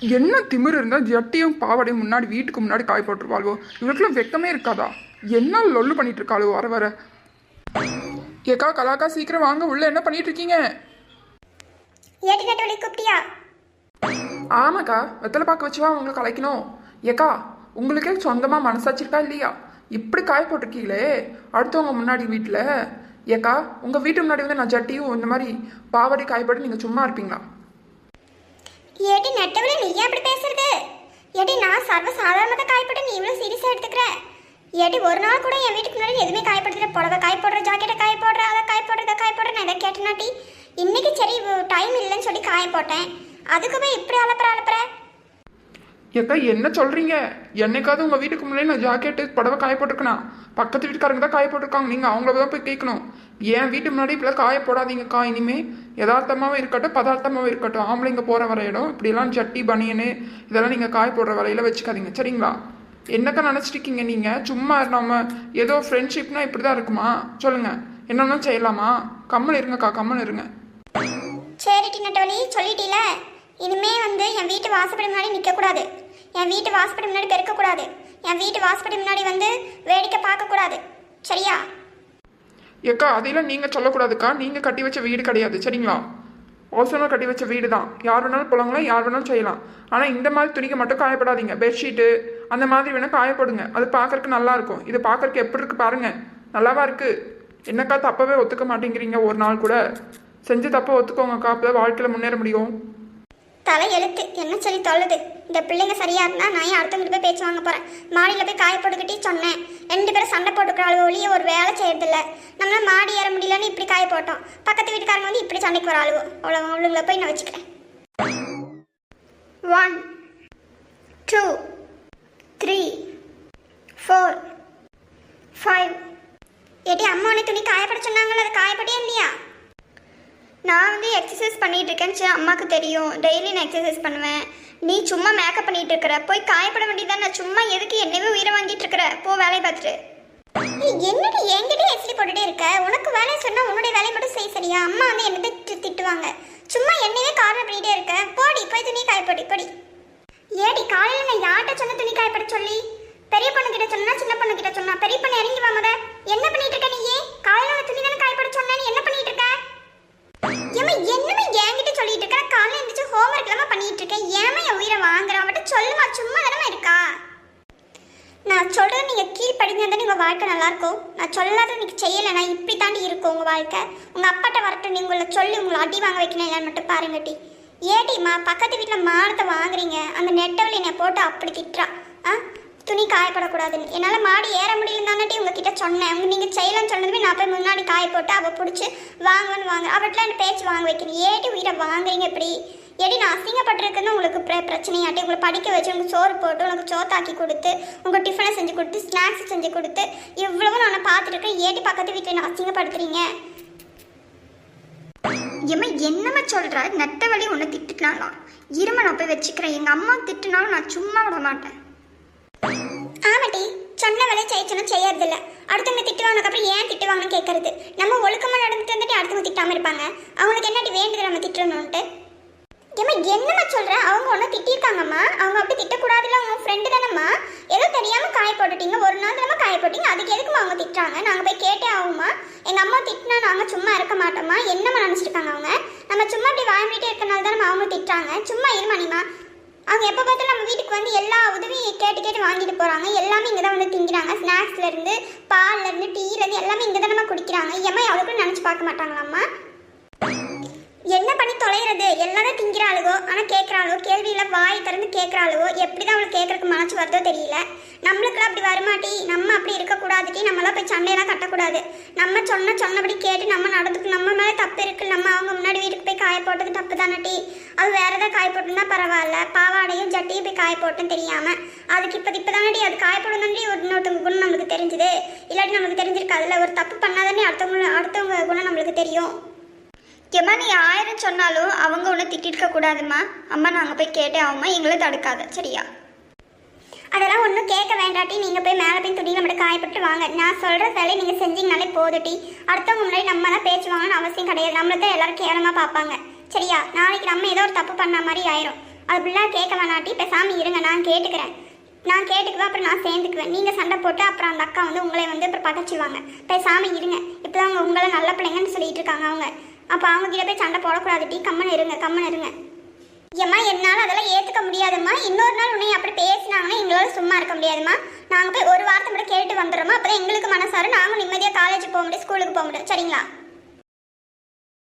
என்ன திமிரு இருந்தால் ஜட்டியும் பாவாடையும் முன்னாடி வீட்டுக்கு முன்னாடி காய போட்டுருவாளுவோ இவருக்குலாம் வெக்கமே இருக்காதா? என்ன லொல்லு பண்ணிட்டு இருக்காளோ வர வர? ஏக்கா கலாக்கா சீக்கிரம் வாங்க. உள்ள என்ன பண்ணிட்டு இருக்கீங்க ஆமாக்கா வெத்தலை பார்க்க வச்சுவா உங்களை கலைக்கணும். ஏக்கா உங்களுக்கே சொந்தமாக மனசாட்சி இருக்கா இல்லையா? இப்படி காய போட்டிருக்கீங்களே அடுத்தவங்க முன்னாடி வீட்டில். ஏக்கா உங்கள் வீட்டு முன்னாடி வந்து நான் ஜட்டியும் இந்த மாதிரி பாவாடை காய போட்டு நீங்கள் சும்மா இருப்பீங்களா? ஏட்டி நட்டவழி நீ ஏன் அப்படி பேசுறது? ஏடி நான் சர்வ சாதாரணமாக காயப்பட்டு நீ இவ்வளோ சீரியஸாக எடுத்துக்கிற? ஏடி ஒரு நாள் கூட என் வீட்டுக்கு முன்னாடி எதுவுமே காயப்படுத்துற புடவை காய போடுற ஜாக்கெட்டை காய போடுற அதை காய போடுற இதை காய போடுற நான் இதை கேட்டேனாட்டி இன்னைக்கு சரி டைம் இல்லைன்னு சொல்லி காய போட்டேன் அதுக்குமே இப்படி அலப்புற அலப்புற? ஏக்கா என்ன சொல்கிறீங்க என்னைக்காவது உங்கள் வீட்டுக்கு முன்னாடி நான் ஜாக்கெட்டு புடவை காய போட்டிருக்கேனா பக்கத்து வீட்டுக்காரங்க தான் காய போட்டிருக்காங்க நீங்கள் அவங்கள தான் போய் கேட்கணும் ஏன் வீட்டு முன்னாடி இப்படிலாம் காய போடாதீங்கக்கா இனிமே. யதார்த்தமாகவும் இருக்கட்டும் பதார்த்தமாகவும் இருக்கட்டும். ஆம்பளைங்க போகிற வர இடம் இப்படிலாம் ஜட்டி பனியனு இதெல்லாம் நீங்கள் காய போடுற வரையில வச்சுக்காதீங்க. சரிங்களா? என்னக்கா நினச்சிருக்கீங்க நீங்கள் சும்மா நம்ம ஏதோ ஃப்ரெண்ட்ஷிப்னா இப்படி தான் இருக்குமா? சொல்லுங்கள் என்னென்ன செய்யலாமா? கம்மல் இருங்கக்கா கம்மல் இருங்க. சரிட்டி நட்டவழி சொல்லிட்டீல? இனிமே வந்து என் வீட்டு வாசப்படி முன்னாடி நிற்கக்கூடாது என் வீட்டு வாசப்படி முன்னாடி பெருக்கக்கூடாது. என் வீட்டு வாசப்படி முன்னாடி வந்து வேடிக்கை பார்க்கக்கூடாது. சரியா? ஏக்கா அதையெல்லாம் நீங்கள் சொல்லக்கூடாதுக்கா. நீங்கள் கட்டி வச்ச வீடு கிடையாது சரிங்களா? ஓசனாக கட்டி வச்ச வீடு தான் யார் வேணாலும் போலாங்களா? யார் வேணாலும் செய்யலாம். ஆனால் இந்த மாதிரி துணிக்கு மட்டும் காயப்படாதீங்க. பெட்ஷீட்டு அந்த மாதிரி வேணால் காயப்படுங்க. அது பார்க்கறக்கு நல்லாயிருக்கும் இது பார்க்கறக்கு எப்படி இருக்குது பாருங்கள் நல்லாவா இருக்குது என்னக்கா தப்பவே ஒத்துக்க மாட்டேங்கிறீங்க ஒரு நாள் கூட. செஞ்சு தப்பை ஒத்துக்கோங்கக்கா. அப்போ வாழ்க்கையில் முன்னேற முடியும். தலை எழுத்து என்ன சொல்லி தொல்லுது இந்த பிள்ளைங்க சரியா இருந்தால் நான் ஏன் அடுத்தவங்க போய் பேச்சு வாங்க போகிறேன் மாடியில் போய் காய போட்டுக்கிட்டே சொன்னேன். ரெண்டு பேரும் சண்டை போட்டுக்கிறாள் ஒளிய ஒரு வேலை செய்யறதில்ல. நம்மளால மாடி ஏற முடியலன்னு இப்படி காய போட்டோம். பக்கத்து வீட்டுக்காரங்க வந்து இப்படி சண்டைக்கு வர ஆளுவோ அவ்வளோ அவளுங்களை போய் நான் வச்சுக்கிறேன். One two three four five ஏட்டி அம்மா உன்னை துணி காயப்பட சொன்னாங்களா அது காயப்படியா இல்லையா நான் வந்து பண்ணிகிட்ருக்கேன்னு பண்ணிட்டு அம்மாவுக்கு தெரியும். டெய்லி நான் எக்ஸசைஸ் பண்ணுவேன். நீ சும்மா மேக்கப் பண்ணிகிட்டு இருக்கிற போய் காயப்பட வேண்டியதான் நான் சும்மா எதுக்கு என்னவே உயிரை வாங்கிட்டு இருக்கிற போ வேலையை பார்த்துட்டு. என்னடி என்கிட்ட எஸ்டி போட்டுட்டே இருக்க? உனக்கு வேலை சொன்னால் உன்னுடைய வேலையை மட்டும் செய்ய சரியா? அம்மா வந்து என்ன திட்டுவாங்க. சும்மா என்னையே காரணம் பண்ணிகிட்டே இருக்க. போடி போய் துணி காயப்படி படி. ஏடி காலையில் நான் யார்கிட்ட சொன்ன துணி காயப்பட சொல்லி? பெரிய பொண்ணு கிட்ட சொன்னா சின்ன பொண்ணு கிட்ட சொன்னா பெரிய நீங்க கீழ் படிங்க வாழ்க்கை நல்லாயிருக்கும். நான் சொல்லாத நீங்கள் செய்யலைன்னா இப்படி தாண்டி இருக்கும் உங்கள் வாழ்க்கை. உங்கள் அப்பாட்ட வரட்டும். நீங்கள் உங்களை சொல்லி உங்களை அடி வாங்க வைக்கணும் இல்லைன்னு மட்டும் பாருங்கட்டி ஏடிம்மா பக்கத்து வீட்டில் மாடத்தை வாங்குறீங்க. அந்த நெட்டவில் என்னை போட்டு அப்படி திட்டுறா. ஆ? துணி காயப்படக்கூடாதுன்னு. என்னால் மாடி ஏற முடியலன்னு தானே உங்ககிட்ட சொன்னேன். உங்க நீங்கள் செய்யலன்னு சொன்னதுமே நான் போய் முன்னாடி காய போட்டு அவள் பிடிச்சி வாங்கன்னு வாங்க. அவட்லாம் என்ன பேச்சு வாங்க வைக்கணும். ஏடி உயிரை வாங்குறீங்க இப்படி? அசிங்கப்பட்டிருக்குன்னு உங்களுக்கு பிர பிரச்சனையாட்டி உங்களை படிக்க வச்சு உங்களுக்கு சோறு போட்டு உனக்கு சோத்தாக்கி கொடுத்து உங்கள் டிஃபனை செஞ்சு கொடுத்து ஸ்நாக்ஸ் செஞ்சு கொடுத்து இவ்வளவும் நான் பார்த்துருக்கேன் ஏடி பக்கத்து வீட்டில் நான் அசிங்கப்படுத்துறீங்க? எம்மா என்னம்மா சொல்கிற நெட்ட வழி ஒன்று திட்டுனாலாம் இரும நான் போய் வச்சுக்கிறேன். எங்கள் அம்மா திட்டுனாலும் நான் சும்மா விட மாட்டேன். ஆமாட்டி சொன்ன வேலை செய்யணும் செய்யறதில்ல. அடுத்தவங்க திட்டுவாங்க அப்புறம் ஏன் திட்டுவாங்கன்னு கேட்கறது நம்ம ஒழுக்கமாக நடந்துட்டு வந்துட்டு அடுத்தவங்க திட்டாமல் இருப்பாங்க. அவங்களுக்கு என்னடி வேண்டுது நம்ம திட்டணும்ன்ட்டு? ஏம்மா என்னம்மா சொல்ற? அவங்க ஒன்றும் திட்டிருக்காங்கம்மா அவங்க அப்படி திட்டக்கூடாதுல்ல அவங்க ஃப்ரெண்டு தானம்மா. ஏதோ தெரியாமல் காய போட்டுட்டீங்க. ஒரு நாள் தானே காய போட்டீங்க. அதுக்கு எதுக்குமா அவங்க திட்டுறாங்க? நாங்கள் போய் கேட்டே ஆகுமா எங்கள் அம்மா திட்டினா நாங்கள் சும்மா இருக்க மாட்டோமா என்னம்மா நினச்சிருக்காங்க அவங்க? நம்ம சும்மா இப்படி வாழ்ந்துட்டே இருக்கனால தான் நம்ம அவங்க திட்டுறாங்க. சும்மா இருமானிமா அவங்க எப்போ பார்த்தாலும் நம்ம வீட்டுக்கு வந்து எல்லா உதவியும் கேட்டு கேட்டு வாங்கிட்டு போகிறாங்க எல்லாமே இங்கே தான் வந்து திங்கிறாங்க. ஸ்நாக்ஸ்லேருந்து பால்லேருந்து டீலேருந்து எல்லாமே இங்கே தான் நம்ம குடிக்கிறாங்க. ஏம்மா அவளுக்கும் நினச்சி பார்க்க மாட்டாங்களாம்மா? என்ன பண்ணி தொலைகிறது எல்லாரும் திங்கிறாளுகோ ஆனால் கேட்குறாளோ கேள்வியில் வாய் திறந்து கேட்குறாளுவோ எப்படி தான் அவளுக்கு கேட்குறக்கு மனசு வருதோ தெரியல. நம்மளுக்குலாம் அப்படி வருமாட்டி நம்ம அப்படி இருக்கக்கூடாதுட்டி நம்மளாம் போய் சண்டையெல்லாம் கட்டக்கூடாது. நம்ம சொன்ன சொன்னபடி கேட்டு நம்ம நடந்துக்கு நம்ம மேலே தப்பு இருக்கு நம்ம அவங்க முன்னாடி வீட்டுக்கு போய் காய போட்டது தப்பு தானட்டி அது வேற ஏதாவது காய போட்டுருந்தா பரவாயில்ல பாவாடையும் ஜட்டியும் போய் காய போட்டுன்னு தெரியாமல் அதுக்கு இப்போ இப்போ தானடி அது காய போடணும்னு ஒரு இன்னொருத்தவங்க குணம் நம்மளுக்கு தெரிஞ்சுது. இல்லாட்டி நம்மளுக்கு தெரிஞ்சிருக்காதுல்ல ஒரு தப்பு பண்ணாதானே அடுத்தவங்க அடுத்தவங்க குணம் நம்மளுக்கு தெரியும். ஏம்மா நீ ஆயிரம் சொன்னாலும் அவங்க ஒன்றும் திட்டிருக்க கூடாதுமா அம்மா நாங்கள் போய் கேட்டே ஆகும்மா எங்களை தடுக்காத. சரியா? அதெல்லாம் ஒன்றும் கேட்க வேண்டாட்டி நீங்கள் போய் மேலே போய் துணியில் மட்டும் காயப்பட்டு வாங்க. நான் சொல்கிற வேலையை நீங்கள் செஞ்சீங்கனாலே போதுட்டி அடுத்தவங்க முன்னாடி நம்ம தான் பேச்சு வாங்கணும்னு அவசியம் கிடையாது. நம்மளை தான் எல்லாரும் கேவலமாக பார்ப்பாங்க. சரியா? நாளைக்கு நம்ம ஏதோ ஒரு தப்பு பண்ண மாதிரி ஆயிரும். அப்படிலாம் கேட்க வேணாட்டி சாமி இருங்க. நான் கேட்டுக்கிறேன். நான் கேட்டுக்குவேன். அப்புறம் நான் சேர்ந்துக்குவேன். நீங்கள் சண்டை போட்டு அப்புறம் அந்த அக்கா வந்து உங்களை வந்து அப்புறம் பதைச்சிவாங்க இப்போ சாமி இருங்க. இப்போ அவங்க உங்களை நல்ல பிள்ளைங்கன்னு சொல்லிட்டு இருக்காங்க அவங்க. அப்போ அவங்க கிட்ட போய் சண்டை போடக்கூடாது டீ. கம்மன் இருங்க கம்மன் இருங்க. ஏம்மா என்னால் அதெல்லாம் ஏற்றுக்க முடியாதும்மா. இன்னொரு நாள் உன்னை அப்படி பேசினாங்கன்னா எங்களால் சும்மா இருக்க முடியாதும்மா. நாங்கள் போய் ஒரு வாரத்தை மட்டும் கேட்டு வந்துடுறோமா அப்போ எங்களுக்கு மனசாரு நாங்களும் நிம்மதியாக காலேஜ் போக முடியும் ஸ்கூலுக்கு போக முடியும். சரிங்களா?